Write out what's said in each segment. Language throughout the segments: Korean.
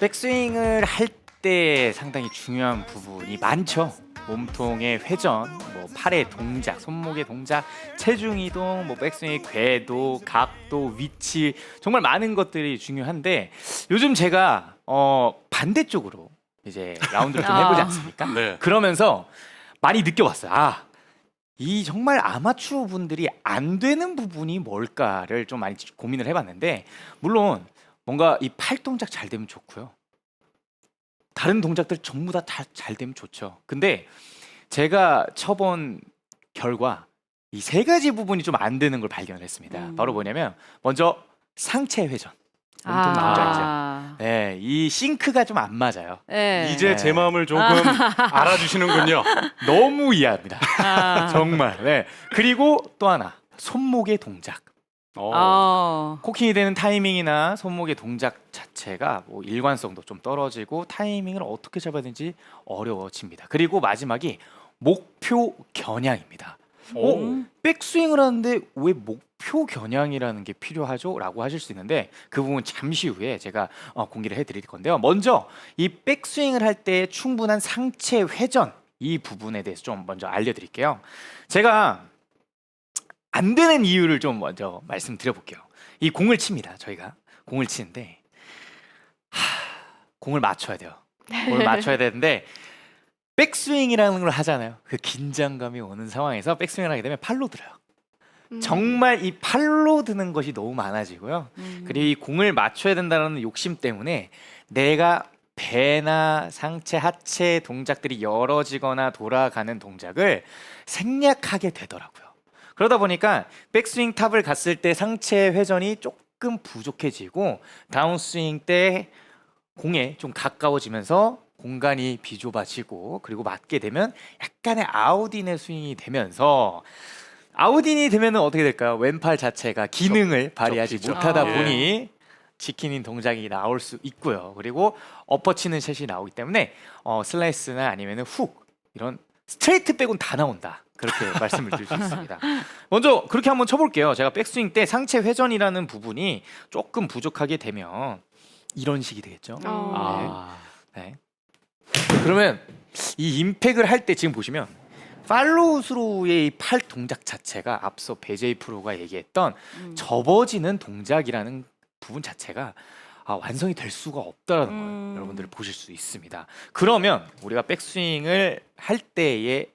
백스윙을 할 때 상당히 중요한 부분이 많죠. 몸통의 회전, 뭐 팔의 동작, 손목의 동작, 체중 이동, 뭐 백스윙의 궤도, 각도, 위치 정말 많은 것들이 중요한데 요즘 제가 어 반대쪽으로 이제 라운드를 좀 아. 해보지 않습니까? 네. 그러면서 많이 느껴봤어요. 아, 이 정말 아마추어 분들이 안 되는 부분이 뭘까를 좀 많이 고민을 해봤는데 물론 뭔가 이 팔 동작 잘 되면 좋고요. 다른 동작들 전부 다 잘 되면 좋죠. 근데 제가 쳐본 결과 이 세 가지 부분이 좀 안 되는 걸 발견을 했습니다. 음. 바로 뭐냐면 먼저 상체 회전. 몸통 동작이죠. 네, 이 싱크가 좀 안 맞아요. 네. 이제 네. 제 마음을 조금 알아주시는군요. 너무 이해합니다. 아. 정말. 네. 그리고 또 하나 손목의 동작. 어. 어. 코킹이 되는 타이밍이나 손목의 동작 자체가 뭐 일관성도 좀 떨어지고 타이밍을 어떻게 잡아야 되는지 어려워집니다. 그리고 마지막이 목표 겨냥입니다. 오. 어? 백스윙을 하는데 왜 목표 겨냥이라는 게 필요하죠? 라고 하실 수 있는데 그 부분 잠시 후에 제가 어, 공개를 해드릴 건데요. 먼저 이 백스윙을 할 때 충분한 상체 회전 이 부분에 대해서 좀 먼저 알려드릴게요. 제가 안 되는 이유를 좀 먼저 말씀드려 볼게요. 이 공을 칩니다. 저희가 공을 치는데 하, 공을 맞춰야 돼요. 공을 맞춰야 되는데 백스윙이라는 걸 하잖아요. 그 긴장감이 오는 상황에서 백스윙을 하게 되면 팔로 들어요. 음. 정말 이 팔로 드는 것이 너무 많아지고요. 음. 그리고 이 공을 맞춰야 된다는 욕심 때문에 내가 배나 상체, 하체 동작들이 열어지거나 돌아가는 동작을 생략하게 되더라고요. 그러다 보니까 백스윙 탑을 갔을 때 상체 회전이 조금 부족해지고 다운스윙 때 공에 좀 가까워지면서 공간이 비좁아지고 그리고 맞게 되면 약간의 아웃인의 스윙이 되면서 아웃인이 되면은 어떻게 될까요? 왼팔 자체가 기능을 발휘하지 접히죠. 못하다 아. 보니 지키는 동작이 나올 수 있고요. 그리고 엎어치는 샷이 나오기 때문에 어, 슬라이스나 아니면은 훅 이런 스트레이트 백은 다 나온다. 그렇게 말씀을 드릴 수 있습니다. 먼저 그렇게 한번 쳐볼게요. 제가 백스윙 때 상체 회전이라는 부분이 조금 부족하게 되면 이런 식이 되겠죠. 어. 아. 네. 그러면 이 임팩을 할 때 지금 보시면 팔로우 스루의 이 팔 동작 자체가 앞서 배제이 프로가 얘기했던 음. 접어지는 동작이라는 부분 자체가 아, 완성이 될 수가 없다라는 음. 걸 여러분들 보실 수 있습니다. 그러면 우리가 백스윙을 할 때의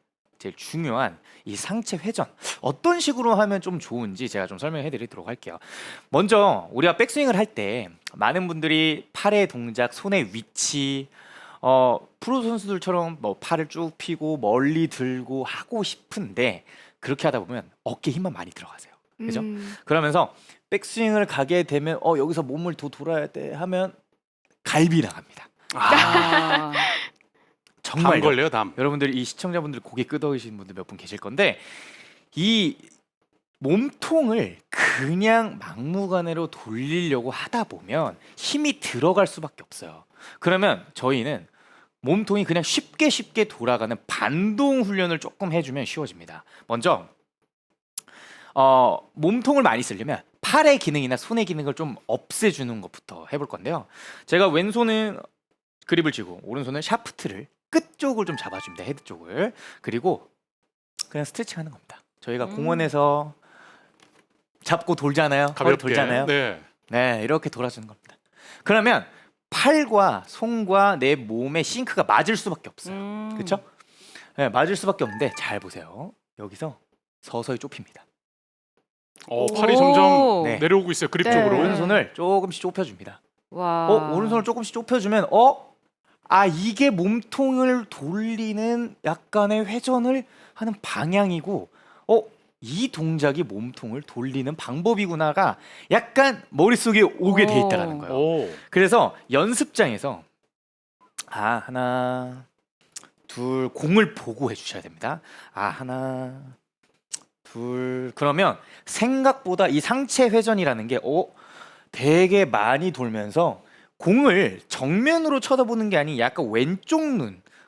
제일 중요한 이 상체 회전 어떤 식으로 하면 좀 좋은지 제가 좀 설명해 드리도록 할게요. 먼저 우리가 백스윙을 할 때 많은 분들이 팔의 동작, 손의 위치 어, 프로 선수들처럼 뭐 팔을 쭉 펴고 멀리 들고 하고 싶은데 그렇게 하다 보면 어깨 힘만 많이 들어가세요. 그죠? 음. 그러면서 백스윙을 가게 되면 어 여기서 몸을 더 돌아야 돼 하면 갈비 나갑니다. 아. 담 정말 걸려요, 담. 여러분들 이 시청자분들 고개 끄덕이시는 분들 몇 분 계실 건데 이 몸통을 그냥 막무가내로 돌리려고 하다 보면 힘이 들어갈 수밖에 없어요. 그러면 저희는 몸통이 그냥 쉽게 쉽게 돌아가는 반동 훈련을 조금 해주면 쉬워집니다. 먼저 어, 몸통을 많이 쓰려면 팔의 기능이나 손의 기능을 좀 없애주는 것부터 해볼 건데요. 제가 왼손은 그립을 쥐고 오른손은 샤프트를 끝 쪽을 좀 잡아줍니다. 헤드 쪽을 그리고 그냥 스트레칭 하는 겁니다. 저희가 음. 공원에서 잡고 돌잖아요. 가볍게. 돌잖아요. 네. 네, 이렇게 돌아주는 겁니다. 그러면 팔과 손과 내 몸의 싱크가 맞을 수밖에 없어요. 음. 그렇죠? 네, 맞을 수밖에 없는데 잘 보세요. 여기서 서서히 좁힙니다. 어, 팔이 오. 점점 네. 내려오고 있어요. 그립 네. 쪽으로. 오른손을 조금씩 좁혀줍니다. 와. 어, 오른손을 조금씩 좁혀주면 어, 아 이게 몸통을 돌리는 약간의 회전을 하는 방향이고, 어, 이 동작이 몸통을 돌리는 방법이구나가 약간 머릿속에 오게 돼 있다라는 오. 거예요. 오. 그래서 연습장에서 아 하나 둘 공을 보고 해주셔야 됩니다. 아 하나 둘 그러면 생각보다 이 상체 회전이라는 게 어, 되게 많이 돌면서 공을 정면으로 쳐다보는 게 아닌 약간 왼쪽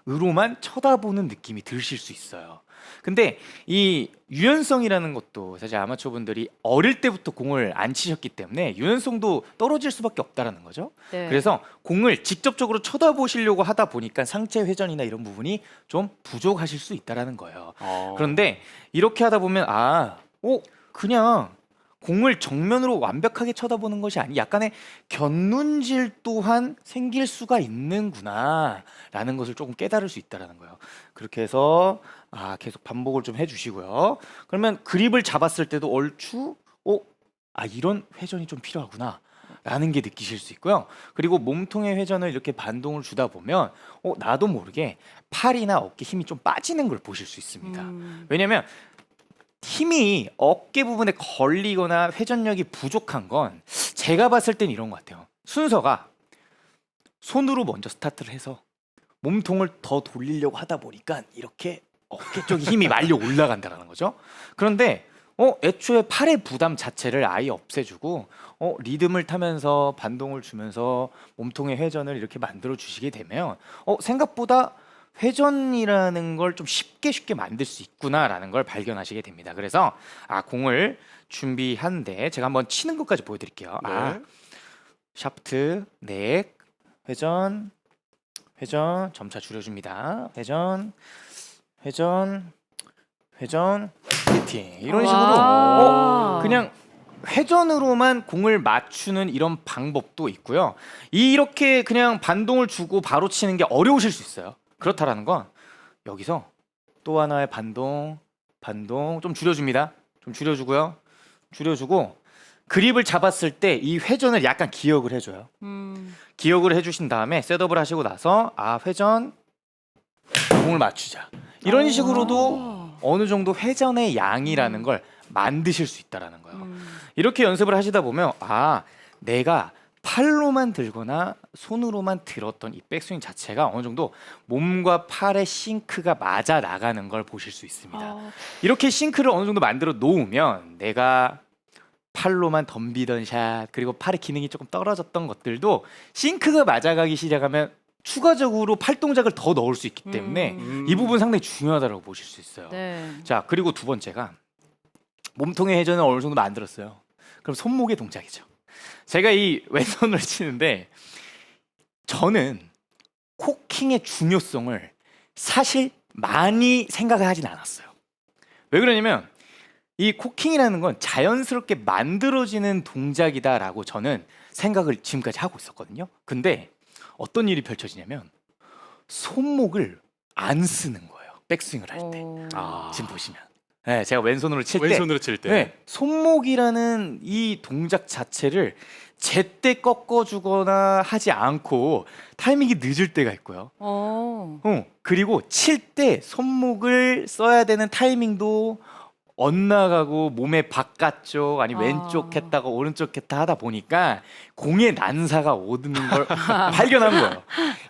눈으로만 쳐다보는 느낌이 드실 수 있어요. 근데 이 유연성이라는 것도 사실 아마추어 분들이 어릴 때부터 공을 안 치셨기 때문에 유연성도 떨어질 수밖에 없다라는 거죠. 네. 그래서 공을 직접적으로 쳐다보시려고 하다 보니까 상체 회전이나 이런 부분이 좀 부족하실 수 있다라는 거예요. 어. 그런데 이렇게 하다 보면 아, 오 그냥 공을 정면으로 완벽하게 쳐다보는 것이 아니 약간의 견눈질 또한 생길 수가 있는구나라는 것을 조금 깨달을 수 있다라는 거예요. 그렇게 해서 아 계속 반복을 좀 해주시고요. 그러면 그립을 잡았을 때도 얼추 오아 이런 회전이 좀 필요하구나. 라는 게 느끼실 수 있고요. 그리고 몸통의 회전을 이렇게 반동을 주다 보면 어, 나도 모르게 팔이나 어깨 힘이 좀 빠지는 걸 보실 수 있습니다. 음. 왜냐면 힘이 어깨 부분에 걸리거나 회전력이 부족한 건 제가 봤을 땐 이런 것 같아요. 순서가 손으로 먼저 스타트를 해서 몸통을 더 돌리려고 하다 보니까 이렇게 어깨 쪽에 힘이 말려 올라간다라는 거죠. 그런데 어 애초에 팔의 부담 자체를 아예 없애주고 어 리듬을 타면서 반동을 주면서 몸통의 회전을 이렇게 만들어 주시게 되면 어 생각보다 회전이라는 걸 좀 쉽게 쉽게 만들 수 있구나라는 걸 발견하시게 됩니다. 그래서 아 공을 준비한데 제가 한번 치는 것까지 보여드릴게요. 네. 아 샤프트 넥 회전 회전 점차 줄여줍니다. 회전 회전 회전 히팅 이런 식으로 와. 어, 그냥 회전으로만 공을 맞추는 이런 방법도 있고요. 이렇게 그냥 반동을 주고 바로 치는 게 어려우실 수 있어요. 그렇다라는 건 여기서 또 하나의 반동, 반동 좀 줄여줍니다. 좀 줄여주고요. 줄여주고 그립을 잡았을 때 이 회전을 약간 기억을 해줘요. 음. 기억을 해주신 다음에 셋업을 하시고 나서 아 회전 공을 맞추자 이런 오. 식으로도 어느 정도 회전의 양이라는 걸 만드실 수 있다라는 거예요. 음. 이렇게 연습을 하시다 보면 아 내가 팔로만 들거나 손으로만 들었던 이 백스윙 자체가 어느 정도 몸과 팔의 싱크가 맞아 나가는 걸 보실 수 있습니다. 아, 이렇게 싱크를 어느 정도 만들어 놓으면 내가 팔로만 덤비던 샷 그리고 팔의 기능이 조금 떨어졌던 것들도 싱크가 맞아가기 시작하면 추가적으로 팔 동작을 더 넣을 수 있기 때문에 음. 이 부분 상당히 중요하다고 보실 수 있어요. 네. 자 그리고 두 번째가 몸통의 회전을 어느 정도 만들었어요. 그럼 손목의 동작이죠. 제가 이 왼손을 치는데 저는 코킹의 중요성을 사실 많이 생각을 하진 않았어요. 왜 그러냐면 이 코킹이라는 건 자연스럽게 만들어지는 동작이다라고 저는 생각을 지금까지 하고 있었거든요. 근데 어떤 일이 펼쳐지냐면 손목을 안 쓰는 거예요. 백스윙을 할 때. 어. 아. 지금 보시면. 네, 제가 왼손으로 칠 때 왼손으로 칠 때. 네, 손목이라는 이 동작 자체를 제때 꺾어주거나 하지 않고 타이밍이 늦을 때가 있고요. 어. 어, 그리고 칠 때 손목을 써야 되는 타이밍도 엇나가고 몸의 바깥쪽 아니 아. 왼쪽 했다가 오른쪽 했다 하다 보니까 공의 난사가 오는 걸 발견한 거예요.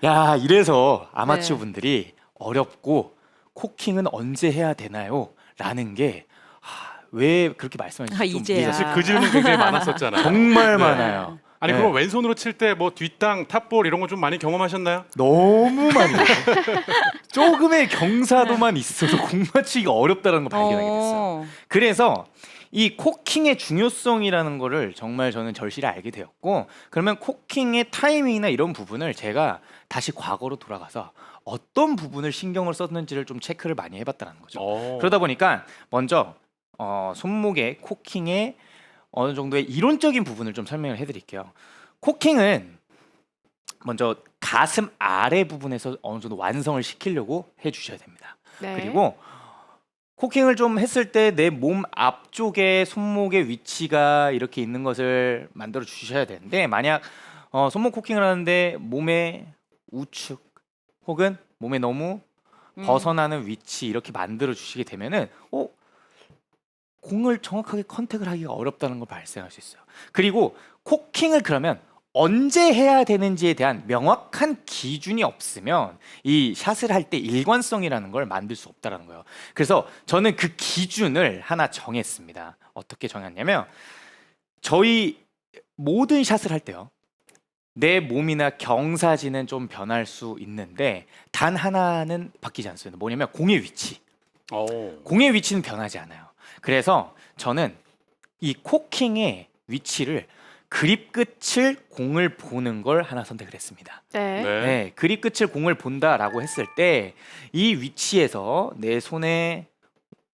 야 이래서 아마추어 네. 분들이 어렵고 코킹은 언제 해야 되나요? 라는 게왜 그렇게 말씀하시는지 아, 좀 이제야. 이해가 사실 그 질문 굉장히 많았었잖아요. 정말 네. 많아요. 아니 네. 그럼 왼손으로 칠 때 뭐 뒷땅, 탑볼 이런 거 좀 많이 경험하셨나요? 너무 많이. 조금의 경사도만 있어도 공 맞추기가 어렵다는 걸 발견하게 됐어요. 어. 그래서 이 코킹의 중요성이라는 거를 정말 저는 절실히 알게 되었고 그러면 코킹의 타이밍이나 이런 부분을 제가 다시 과거로 돌아가서 어떤 부분을 신경을 썼는지를 좀 체크를 많이 해봤다는 거죠. 어. 그러다 보니까 먼저 어, 손목의 코킹의 어느 정도의 이론적인 부분을 좀 설명을 해드릴게요. 코킹은 먼저 가슴 아래 부분에서 어느 정도 완성을 시키려고 해주셔야 됩니다. 네. 그리고 코킹을 좀 했을 때 내 몸 앞쪽에 손목의 위치가 이렇게 있는 것을 만들어 주셔야 되는데 만약 어, 손목 코킹을 하는데 몸의 우측 혹은 몸에 너무 음. 벗어나는 위치 이렇게 만들어 주시게 되면은 어 공을 정확하게 컨택을 하기가 어렵다는 걸 발생할 수 있어요. 그리고 코킹을 그러면 언제 해야 되는지에 대한 명확한 기준이 없으면 이 샷을 할 때 일관성이라는 걸 만들 수 없다라는 거예요. 그래서 저는 그 기준을 하나 정했습니다. 어떻게 정했냐면 저희 모든 샷을 할 때요. 내 몸이나 경사지는 좀 변할 수 있는데 단 하나는 바뀌지 않습니다. 뭐냐면 공의 위치. 오. 공의 위치는 변하지 않아요. 그래서 저는 이 코킹의 위치를 그립 끝을 공을 보는 걸 하나 선택을 했습니다. 네. 네. 네, 그립 끝을 공을 본다라고 했을 때 이 위치에서 내 손의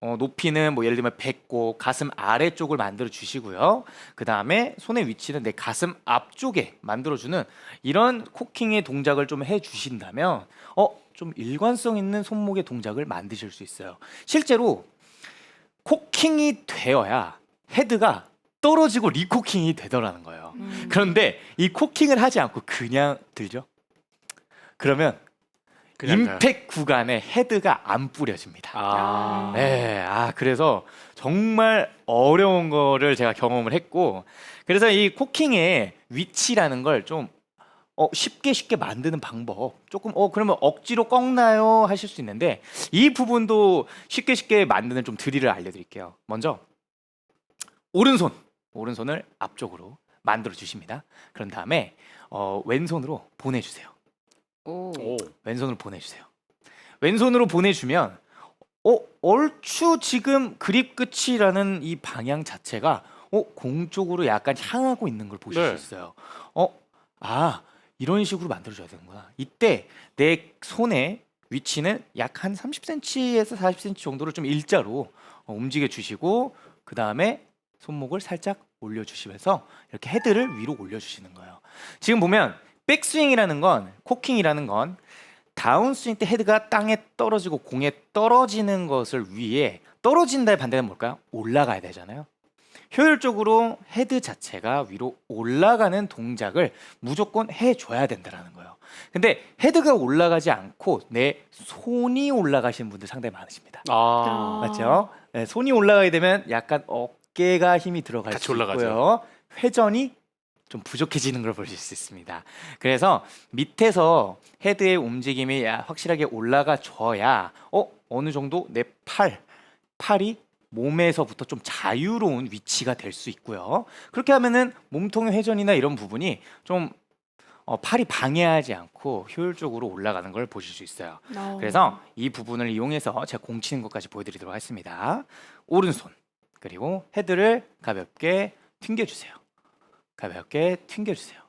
어, 높이는 뭐 예를 들면 배꼽, 가슴 아래쪽을 만들어 주시고요. 그 다음에 손의 위치는 내 가슴 앞쪽에 만들어 주는 이런 코킹의 동작을 좀 해 주신다면 어, 좀 일관성 있는 손목의 동작을 만드실 수 있어요. 실제로 코킹이 되어야 헤드가 떨어지고 리코킹이 되더라는 거예요. 음. 그런데 이 코킹을 하지 않고 그냥 들죠. 그러면 임팩 구간에 헤드가 안 뿌려집니다. 아. 네, 아 그래서 정말 어려운 거를 제가 경험을 했고, 그래서 이 코킹의 위치라는 걸 좀 어, 쉽게 쉽게 만드는 방법 조금 어 그러면 억지로 꺾나요 하실 수 있는데 이 부분도 쉽게 쉽게 만드는 좀 드릴을 알려드릴게요. 먼저 오른손 오른손을 앞쪽으로 만들어 주십니다. 그런 다음에 어, 왼손으로 보내주세요. 오. 오. 왼손으로 보내주세요. 왼손으로 보내주면 어 얼추 지금 그립 끝이라는 이 방향 자체가 어공 쪽으로 약간 향하고 있는 걸 보실 네. 수 있어요. 어아 이런 식으로 만들어줘야 되는구나. 이때 내 손의 위치는 약 한 30cm에서 40cm 정도로 좀 일자로 어, 움직여 주시고 그 다음에 손목을 살짝 올려주시면서 이렇게 헤드를 위로 올려주시는 거예요. 지금 보면 백스윙이라는 건 코킹이라는 건 다운스윙 때 헤드가 땅에 떨어지고 공에 떨어지는 것을 위해 떨어진다의 반대는 뭘까요? 올라가야 되잖아요. 효율적으로 헤드 자체가 위로 올라가는 동작을 무조건 해줘야 된다라는 거예요. 근데 헤드가 올라가지 않고 내 손이 올라가시는 분들 상당히 많으십니다. 아. 맞죠? 네, 손이 올라가게 되면 약간 어깨가 힘이 들어갈 같이 수 올라가죠. 있고요. 회전이 좀 부족해지는 걸 보실 수 있습니다. 그래서 밑에서 헤드의 움직임이 야- 확실하게 올라가 줘야 어 어느 정도 내 팔 팔이 몸에서부터 좀 자유로운 위치가 될 수 있고요. 그렇게 하면은 몸통의 회전이나 이런 부분이 좀 어, 팔이 방해하지 않고 효율적으로 올라가는 걸 보실 수 있어요. 어. 그래서 이 부분을 이용해서 제가 공 치는 것까지 보여드리도록 하겠습니다. 오른손 그리고 헤드를 가볍게 튕겨주세요. 가볍게 튕겨주세요.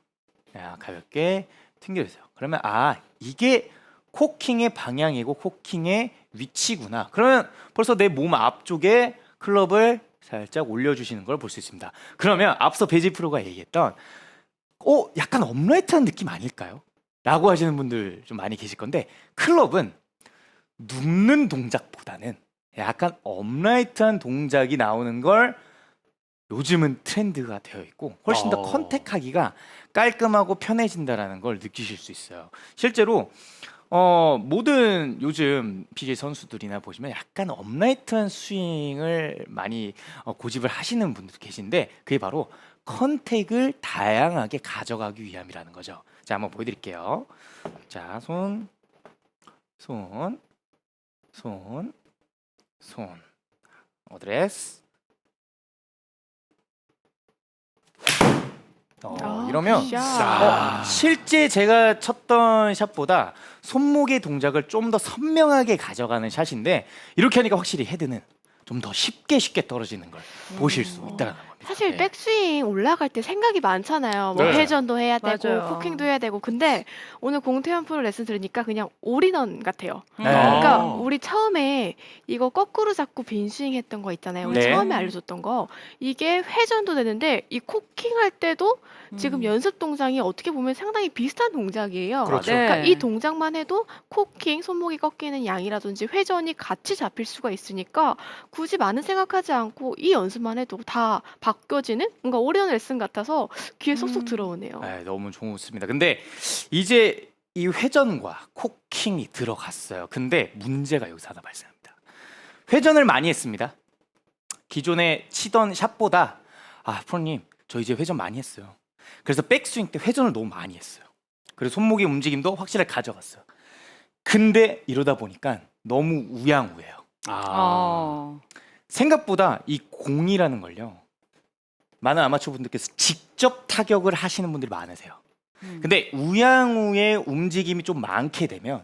자, 가볍게 튕겨주세요. 그러면 아 이게 코킹의 방향이고 코킹의 위치구나. 그러면 벌써 내 몸 앞쪽에 클럽을 살짝 올려주시는 걸 볼 수 있습니다. 그러면 앞서 베지 프로가 얘기했던 어 약간 업라이트한 느낌 아닐까요? 라고 하시는 분들 좀 많이 계실 건데 클럽은 눕는 동작보다는 약간 업라이트한 동작이 나오는 걸 요즘은 트렌드가 되어 있고 훨씬 더 어. 컨택하기가 깔끔하고 편해진다라는 걸 느끼실 수 있어요. 실제로 어, 모든 요즘 PGA 선수들이나 보시면 약간 업라이트한 스윙을 많이 어, 고집을 하시는 분들도 계신데 그게 바로 컨택을 다양하게 가져가기 위함이라는 거죠. 자, 한번 보여드릴게요. 자, 손, 손, 손, 손, 어드레스. 어, 아, 이러면. 어, 실제 제가 쳤던 샷보다 손목의 동작을 좀 더 선명하게 가져가는 샷인데 이렇게 하니까 확실히 헤드는 좀 더 쉽게 쉽게 떨어지는 걸 보실 수 있다는 겁니다. 사실 네. 백스윙 올라갈 때 생각이 많잖아요. 뭐 네. 회전도 해야 되고 맞아요. 코킹도 해야 되고. 근데 오늘 공태현 프로 레슨 들으니까 그냥 올인원 같아요. 네. 그러니까 아. 우리 처음에 이거 거꾸로 잡고 빈 스윙 했던 거 있잖아요. 우리 네. 처음에 알려줬던 거. 이게 회전도 되는데 이 코킹 할 때도 지금 음. 연습 동작이 어떻게 보면 상당히 비슷한 동작이에요. 그렇죠. 네. 그러니까 이 동작만 해도 코킹, 손목이 꺾이는 양이라든지 회전이 같이 잡힐 수가 있으니까 굳이 많은 생각하지 않고 이 연습만 해도 다 바 뀌어지는 뭔가 오리온 레슨 같아서 귀에 쏙쏙 음. 들어오네요. 네, 너무 좋습니다. 근데 이제 이 회전과 코킹이 들어갔어요. 근데 문제가 여기서 하나 발생합니다. 회전을 많이 했습니다. 기존에 치던 샷보다 아 프로님 저 이제 회전 많이 했어요. 그래서 백스윙 때 회전을 너무 많이 했어요. 그래서 손목의 움직임도 확실하게 가져갔어요. 근데 이러다 보니까 너무 우양우해요. 아. 어. 생각보다 이 공이라는 걸요. 많은 아마추어 분들께서 직접 타격을 하시는 분들이 많으세요. 음. 근데 우양우의 움직임이 좀 많게 되면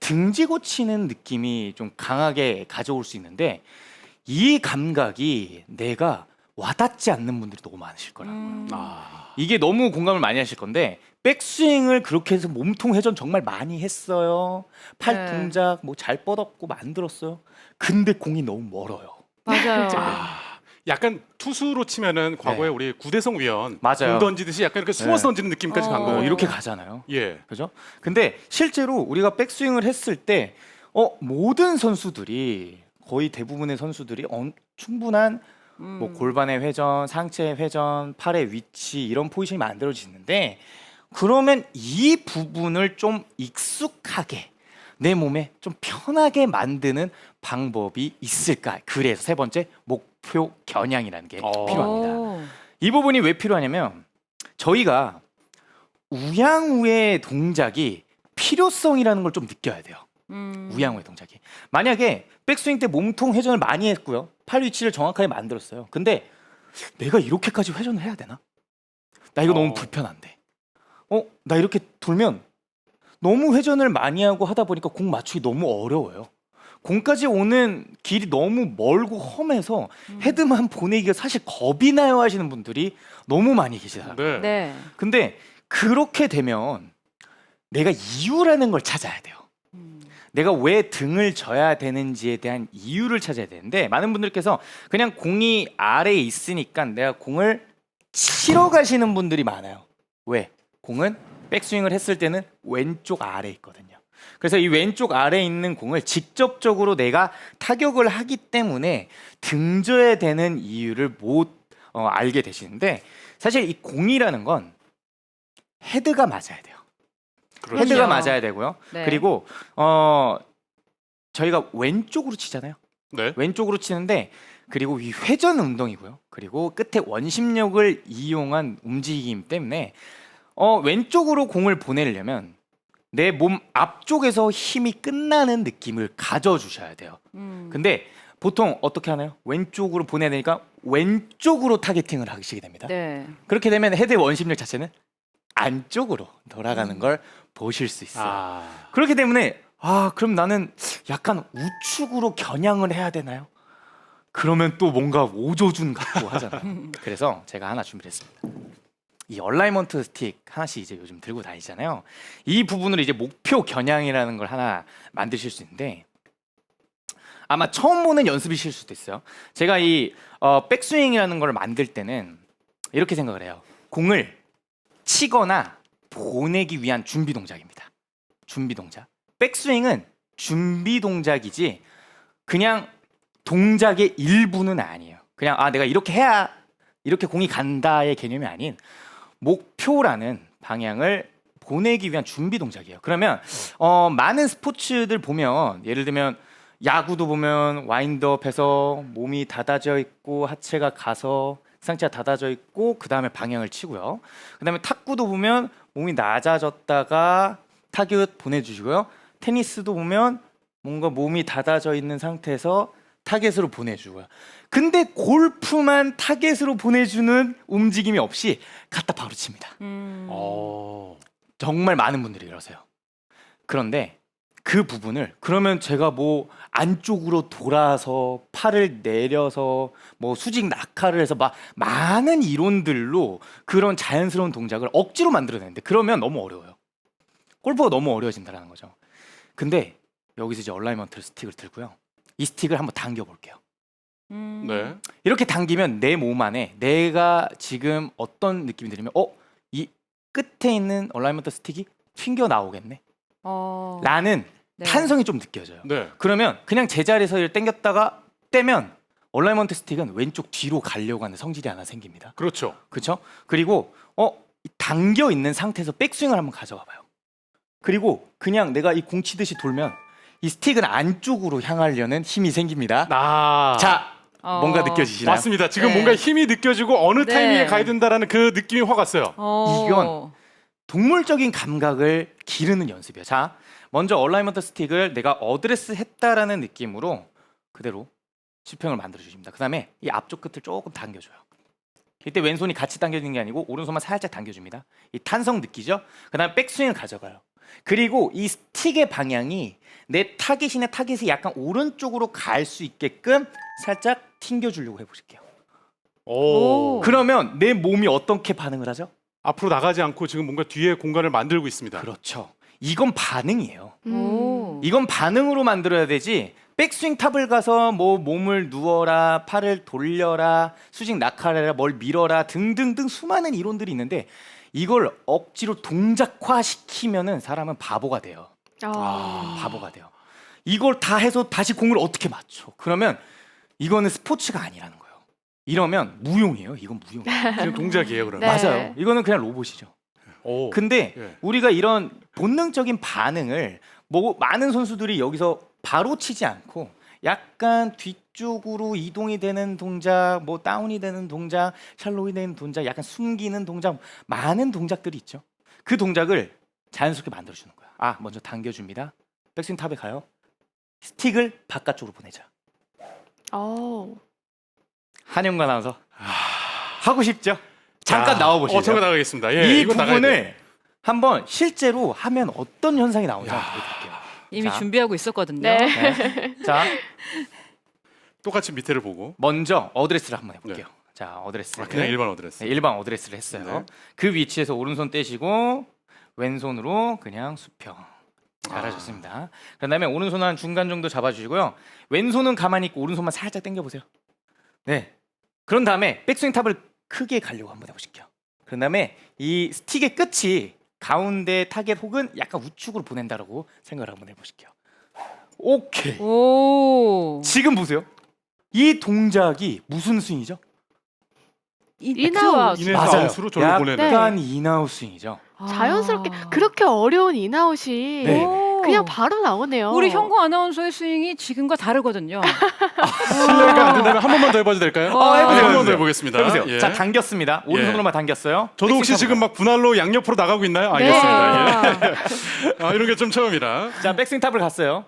등지고 치는 느낌이 좀 강하게 가져올 수 있는데 이 감각이 내가 와닿지 않는 분들이 너무 많으실 거라고요. 음. 아. 이게 너무 공감을 많이 하실 건데 백스윙을 그렇게 해서 몸통 회전 정말 많이 했어요. 팔 네. 동작 뭐 잘 뻗었고 만들었어요. 근데 공이 너무 멀어요. 맞아요. 아. 약간 투수로 치면은 과거에 네. 우리 구대성 위원 맞아요. 공 던지듯이 약간 이렇게 숨어서 네. 던지는 느낌까지 간 어. 거예요. 어, 이렇게 가잖아요. 예. 그죠? 근데 실제로 우리가 백스윙을 했을 때 어, 모든 선수들이 거의 대부분의 선수들이 어, 충분한 음. 뭐 골반의 회전, 상체의 회전, 팔의 위치 이런 포지션이 만들어지는데 그러면 이 부분을 좀 익숙하게 내 몸에 좀 편하게 만드는 방법이 있을까? 그래서 세 번째 목 표 겨냥이라는 게 어. 필요합니다. 오. 이 부분이 왜 필요하냐면 저희가 우양우의 동작이 필요성이라는 걸 좀 느껴야 돼요. 음. 우양우의 동작이. 만약에 백스윙 때 몸통 회전을 많이 했고요. 팔 위치를 정확하게 만들었어요. 근데 내가 이렇게까지 회전을 해야 되나? 나 이거 어. 너무 불편한데. 어, 나 이렇게 돌면 너무 회전을 많이 하고 하다 보니까 공 맞추기 너무 어려워요. 공까지 오는 길이 너무 멀고 험해서 음. 헤드만 보내기가 사실 겁이 나요 하시는 분들이 너무 많이 계시다. 네. 네. 근데 그렇게 되면 내가 이유라는 걸 찾아야 돼요. 음. 내가 왜 등을 져야 되는지에 대한 이유를 찾아야 되는데 많은 분들께서 그냥 공이 아래에 있으니까 내가 공을 치러 가시는 분들이 많아요. 왜? 공은 백스윙을 했을 때는 왼쪽 아래에 있거든요. 그래서 이 왼쪽 아래에 있는 공을 직접적으로 내가 타격을 하기 때문에 등져야 되는 이유를 못 어, 알게 되시는데 사실 이 공이라는 건 헤드가 맞아야 돼요. 그렇죠. 헤드가. 맞아야 되고요. 네. 그리고 어 저희가 왼쪽으로 치잖아요. 네. 왼쪽으로 치는데 그리고 이 회전 운동이고요. 그리고 끝에 원심력을 이용한 움직임 때문에 어 왼쪽으로 공을 보내려면 내 몸 앞쪽에서 힘이 끝나는 느낌을 가져 주셔야 돼요. 음. 근데 보통 어떻게 하나요? 왼쪽으로 보내야 되니까 왼쪽으로 타겟팅을 하시게 됩니다. 네. 그렇게 되면 헤드의 원심력 자체는 안쪽으로 돌아가는 음. 걸 보실 수 있어요. 아. 그렇기 때문에 아 그럼 나는 약간 우측으로 겨냥을 해야 되나요? 그러면 또 뭔가 오조준 같고 하잖아요. 그래서 제가 하나 준비했습니다. 이 얼라이먼트 스틱 하나씩 이제 요즘 들고 다니잖아요. 이 부분을 이제 목표 겨냥이라는 걸 하나 만드실 수 있는데 아마 처음 보는 연습이실 수도 있어요. 제가 이 어, 백스윙이라는 걸 만들 때는 이렇게 생각을 해요. 공을 치거나 보내기 위한 준비 동작입니다. 준비 동작. 백스윙은 준비 동작이지 그냥 동작의 일부는 아니에요. 그냥 아 내가 이렇게 해야 이렇게 공이 간다의 개념이 아닌 목표라는 방향을 보내기 위한 준비 동작이에요. 그러면 어, 많은 스포츠들 보면 예를 들면 야구도 보면 와인드업해서 몸이 닫아져 있고 하체가 가서 상체가 닫아져 있고 그 다음에 방향을 치고요. 그 다음에 탁구도 보면 몸이 낮아졌다가 타겟 보내주시고요. 테니스도 보면 뭔가 몸이 닫아져 있는 상태에서 타겟으로 보내주고요. 근데 골프만 타겟으로 보내주는 움직임이 없이 갖다 바로 칩니다. 음. 어. 정말 많은 분들이 이러세요. 그런데 그 부분을 그러면 제가 뭐 안쪽으로 돌아서 팔을 내려서 뭐 수직 낙하를 해서 막 많은 이론들로 그런 자연스러운 동작을 억지로 만들어내는데 그러면 너무 어려워요. 골프가 너무 어려워진다는 거죠. 근데 여기서 이제 얼라이먼트 스틱을 들고요. 이 스틱을 한번 당겨 볼게요. 음. 네. 이렇게 당기면 내 몸 안에 내가 지금 어떤 느낌이 들으면 어? 이 끝에 있는 얼라이먼트 스틱이 튕겨 나오겠네. 어. 라는 네. 탄성이 좀 느껴져요. 네. 그러면 그냥 제자리에서 이렇게 당겼다가 떼면 얼라이먼트 스틱은 왼쪽 뒤로 가려고 하는 성질이 하나 생깁니다. 그렇죠. 그렇죠? 그리고 어 이 당겨 있는 상태에서 백스윙을 한번 가져가 봐요. 그리고 그냥 내가 이 공 치듯이 돌면 이 스틱은 안쪽으로 향하려는 힘이 생깁니다. 아. 자, 어. 뭔가 느껴지시나요? 맞습니다. 지금 네. 뭔가 힘이 느껴지고 어느 네. 타이밍에 가야 된다라는 그 느낌이 확 왔어요. 어. 이건 동물적인 감각을 기르는 연습이에요. 자, 먼저 얼라이먼트 스틱을 내가 어드레스 했다라는 느낌으로 그대로 수평을 만들어 주십니다. 그다음에 이 앞쪽 끝을 조금 당겨 줘요. 이때 왼손이 같이 당겨지는 게 아니고 오른손만 살짝 당겨 줍니다. 이 탄성 느끼죠? 그다음에 백스윙을 가져가요. 그리고 이 스틱의 방향이 내 타겟이나 타겟이 약간 오른쪽으로 갈 수 있게끔 살짝 튕겨주려고 해보실게요. 오. 오. 그러면 내 몸이 어떻게 반응을 하죠? 앞으로 나가지 않고 지금 뭔가 뒤에 공간을 만들고 있습니다. 그렇죠. 이건 반응이에요. 음. 오. 이건 반응으로 만들어야 되지. 백스윙 탑을 가서 뭐 몸을 누워라, 팔을 돌려라, 수직 낙하해라, 뭘 밀어라 등등등 수많은 이론들이 있는데 이걸 억지로 동작화 시키면은 사람은 바보가 돼요. 아. 바보가 돼요. 이걸 다 해서 다시 공을 어떻게 맞춰? 그러면 이거는 스포츠가 아니라는 거예요. 이러면 무용이에요. 이건 무용이에요. 지금 동작이에요, 그러면. 네. 맞아요. 이거는 그냥 로봇이죠. 오. 근데 예. 우리가 이런 본능적인 반응을 뭐 많은 선수들이 여기서 바로 치지 않고 약간 뒤 쪽으로 이동이 되는 동작, 뭐 다운이 되는 동작, 샬로이 되는 동작, 약간 숨기는 동작, 많은 동작들이 있죠. 그 동작을 자연스럽게 만들어 주는 거야. 아, 먼저 당겨 줍니다. 백스윙 탑에 가요. 스틱을 바깥쪽으로 보내자. 어. 한영관 아나운서 하고 싶죠? 잠깐 야, 나와 보시죠. 어, 잠깐 나가겠습니다. 예, 이 이거 나가야. 부분을 한번 실제로 하면 어떤 현상이 나오는지 야. 한번 보여드릴게요. 이미 자. 준비하고 있었거든요. 네. 네. 자, 똑같이 밑에를 보고. 먼저 어드레스를 한번 해볼게요. 자, 어드레스. 아, 그냥 일반 어드레스. 네, 일반 어드레스를 했어요. 네. 그 위치에서 오른손 떼시고 왼손으로 그냥 수평. 아. 잘하셨습니다. 그다음에 오른손 한 중간 정도 잡아주시고요. 왼손은 가만히 있고 오른손만 살짝 당겨 보세요. 네. 그런 다음에 백스윙 탑을 크게 가려고 한번 해보실게요. 그런 다음에 이 스틱의 끝이 가운데 타겟 혹은 약간 우측으로 보낸다라고 생각을 한번 해보실게요. 오케이. 오. 지금 보세요. 이 동작이 무슨 스윙이죠? 인아웃. 인에서 아웃으로 저를 약간 보내는. 인아웃 스윙이죠. 자연스럽게 아. 그렇게 어려운 인아웃이 네. 오. 그냥 바로 나오네요. 우리 현구 아나운서의 스윙이 지금과 다르거든요. 실례가 안 된다면 한 번만 더 해봐도 될까요? 어, 해보세요, 네, 한번 더 해보세요. 해보겠습니다. 해보세요. 예. 자 당겼습니다. 오른손으로만 당겼어요. 저도 혹시 백스윙 지금 탑으로. 막 분할로 양옆으로 나가고 있나요? 네. 알겠습니다. 예. 아, 이런 게 좀 처음이라. 자 백스윙 탑을 갔어요.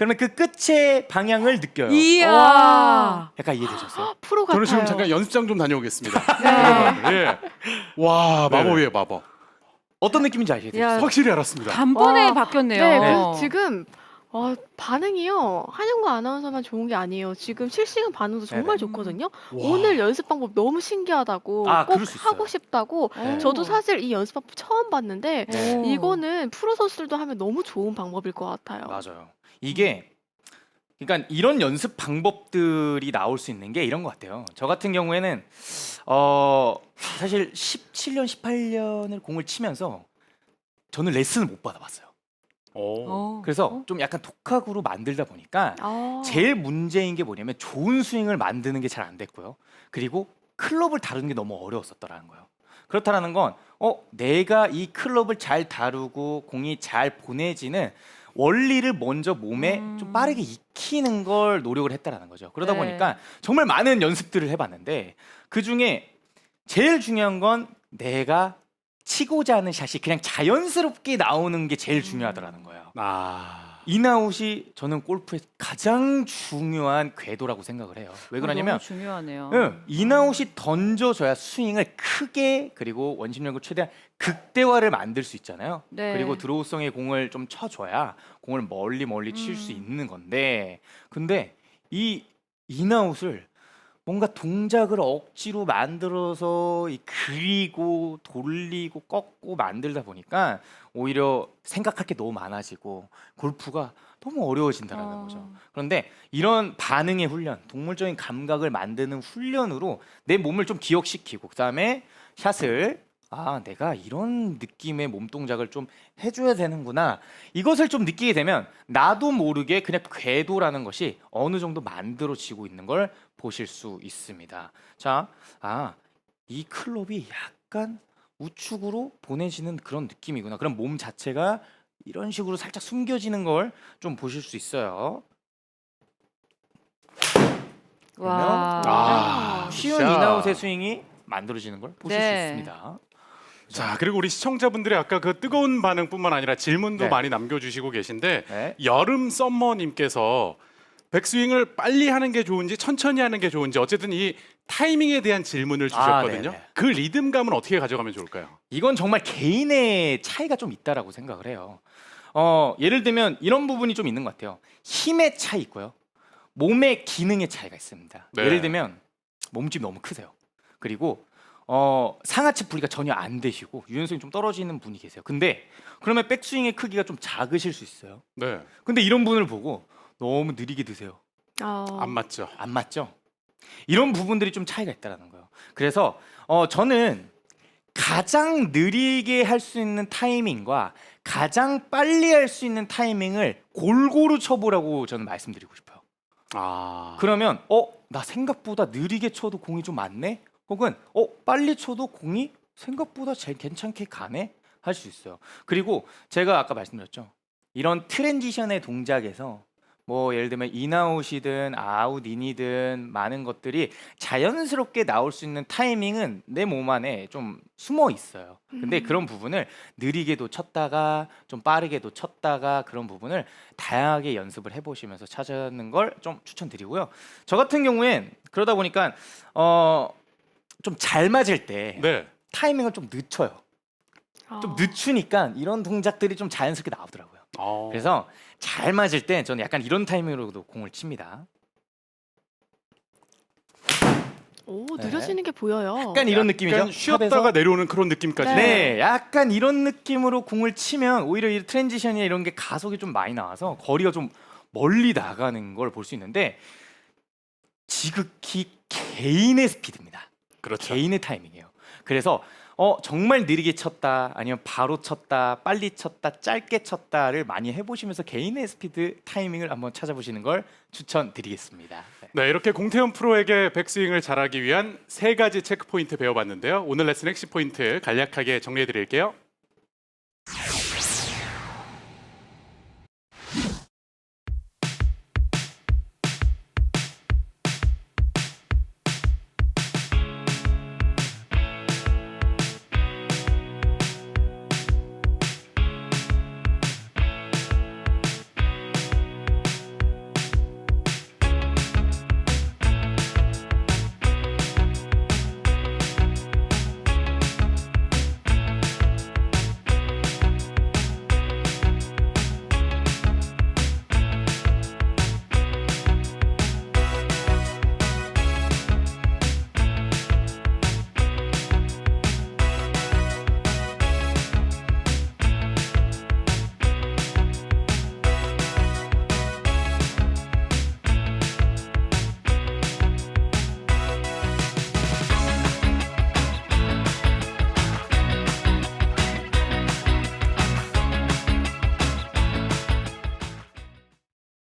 그러면 그 끝의 방향을 느껴요. 이야. 와. 약간 이해되셨어요? 프로 같아요. 저는 지금 잠깐 연습장 좀 다녀오겠습니다. 네. 여러분, 예. 와 마법이에요 마법. 어떤 느낌인지 아시겠어요? 야. 확실히 알았습니다. 단번에 와. 바뀌었네요. 네, 그래서 지금 어, 반응이요. 한영구 아나운서만 좋은 게 아니에요. 지금 실시간 반응도 정말 네네. 좋거든요. 와. 오늘 연습 방법 너무 신기하다고 아, 꼭 그럴 수 있어요. 하고 싶다고 오. 저도 사실 이 연습 방법 처음 봤는데 오. 이거는 프로 선수들도 하면 너무 좋은 방법일 것 같아요. 맞아요. 이게 그러니까 이런 연습 방법들이 나올 수 있는 게 이런 것 같아요. 저 같은 경우에는 어 사실 17년, 18년을 공을 치면서 저는 레슨을 못 받아봤어요. 오. 어. 그래서 어? 좀 약간 독학으로 만들다 보니까 아. 제일 문제인 게 뭐냐면 좋은 스윙을 만드는 게 잘 안 됐고요. 그리고 클럽을 다루는 게 너무 어려웠었더라는 거예요. 그렇다라는 건 어, 내가 이 클럽을 잘 다루고 공이 잘 보내지는 원리를 먼저 몸에 음. 좀 빠르게 익히는 걸 노력을 했다라는 거죠. 그러다 네. 보니까 정말 많은 연습들을 해봤는데 그 중에 제일 중요한 건 내가 치고자 하는 샷이 그냥 자연스럽게 나오는 게 제일 중요하더라는 거예요. 아. 인아웃이 저는 골프의 가장 중요한 궤도라고 생각을 해요. 왜 아, 그러냐면 너무 중요하네요. 응, 인아웃이 던져줘야 스윙을 크게 그리고 원심력을 최대한 극대화를 만들 수 있잖아요. 네. 그리고 드로우성의 공을 좀 쳐줘야 공을 멀리 멀리 칠 수 음. 있는 건데 근데 이 인아웃을 뭔가 동작을 억지로 만들어서 이 그리고 돌리고 꺾고 만들다 보니까 오히려 생각할 게 너무 많아지고 골프가 너무 어려워진다라는 어. 거죠. 그런데 이런 반응의 훈련, 동물적인 감각을 만드는 훈련으로 내 몸을 좀 기억시키고 그다음에 샷을 아, 내가 이런 느낌의 몸 동작을 좀 해줘야 되는구나. 이것을 좀 느끼게 되면 나도 모르게 그냥 궤도라는 것이 어느 정도 만들어지고 있는 걸 보실 수 있습니다. 자, 아, 이 클럽이 약간 우측으로 보내지는 그런 느낌이구나. 그럼 몸 자체가 이런 식으로 살짝 숨겨지는 걸 좀 보실 수 있어요. 와. 아, 쉬운 자. 인아웃의 스윙이 만들어지는 걸 보실 수 네. 있습니다. 자 그리고 우리 시청자분들의 아까 그 뜨거운 반응뿐만 아니라 질문도 네. 많이 남겨주시고 계신데 네. 여름 썸머님께서 백스윙을 빨리 하는 게 좋은지 천천히 하는 게 좋은지 어쨌든 이 타이밍에 대한 질문을 아, 주셨거든요. 네네. 그 리듬감은 어떻게 가져가면 좋을까요? 이건 정말 개인의 차이가 좀 있다라고 생각을 해요. 어, 예를 들면 이런 부분이 좀 있는 것 같아요. 힘의 차이 있고요. 몸의 기능의 차이가 있습니다. 네. 예를 들면 몸집이 너무 크세요. 그리고 어, 상하체 부리가 전혀 안 되시고 유연성이 좀 떨어지는 분이 계세요. 근데 그러면 백스윙의 크기가 좀 작으실 수 있어요. 네, 근데 이런 분을 보고 너무 느리게 드세요. 어, 안 맞죠. 안 맞죠? 이런 부분들이 좀 차이가 있다라는 거예요. 그래서 어, 저는 가장 느리게 할 수 있는 타이밍과 가장 빨리 할 수 있는 타이밍을 골고루 쳐보라고 저는 말씀드리고 싶어요. 아, 그러면 어 나 생각보다 느리게 쳐도 공이 좀 많네. 혹은 어 빨리 쳐도 공이 생각보다 제일 괜찮게 가네 할 수 있어요. 그리고 제가 아까 말씀드렸죠. 이런 트랜지션의 동작에서 뭐 예를 들면 인아웃이든 아웃 인이든 많은 것들이 자연스럽게 나올 수 있는 타이밍은 내 몸 안에 좀 숨어 있어요. 근데 음. 그런 부분을 느리게도 쳤다가 좀 빠르게도 쳤다가 그런 부분을 다양하게 연습을 해보시면서 찾아는 걸 좀 추천드리고요. 저 같은 경우엔 그러다 보니까 어 좀 잘 맞을 때 네. 타이밍을 좀 늦춰요. 좀 어. 늦추니까 이런 동작들이 좀 자연스럽게 나오더라고요. 어. 그래서 잘 맞을 때 저는 약간 이런 타이밍으로도 공을 칩니다. 오, 네. 느려지는 게 보여요. 약간 이런 느낌이죠. 약간 쉬었다가 탑에서. 내려오는 그런 느낌까지. 네. 네, 약간 이런 느낌으로 공을 치면 오히려 이 트랜지션이나 이런 게 가속이 좀 많이 나와서 거리가 좀 멀리 나가는 걸 볼 수 있는데 지극히 개인의 스피드입니다. 그렇죠. 개인의 타이밍이에요. 그래서 어 정말 느리게 쳤다 아니면 바로 쳤다 빨리 쳤다 짧게 쳤다를 많이 해보시면서 개인의 스피드 타이밍을 한번 찾아보시는 걸 추천드리겠습니다. 네. 네, 이렇게 공태현 프로에게 백스윙을 잘하기 위한 세 가지 체크 포인트 배워봤는데요. 오늘 레슨 핵심 포인트 간략하게 정리해 드릴게요.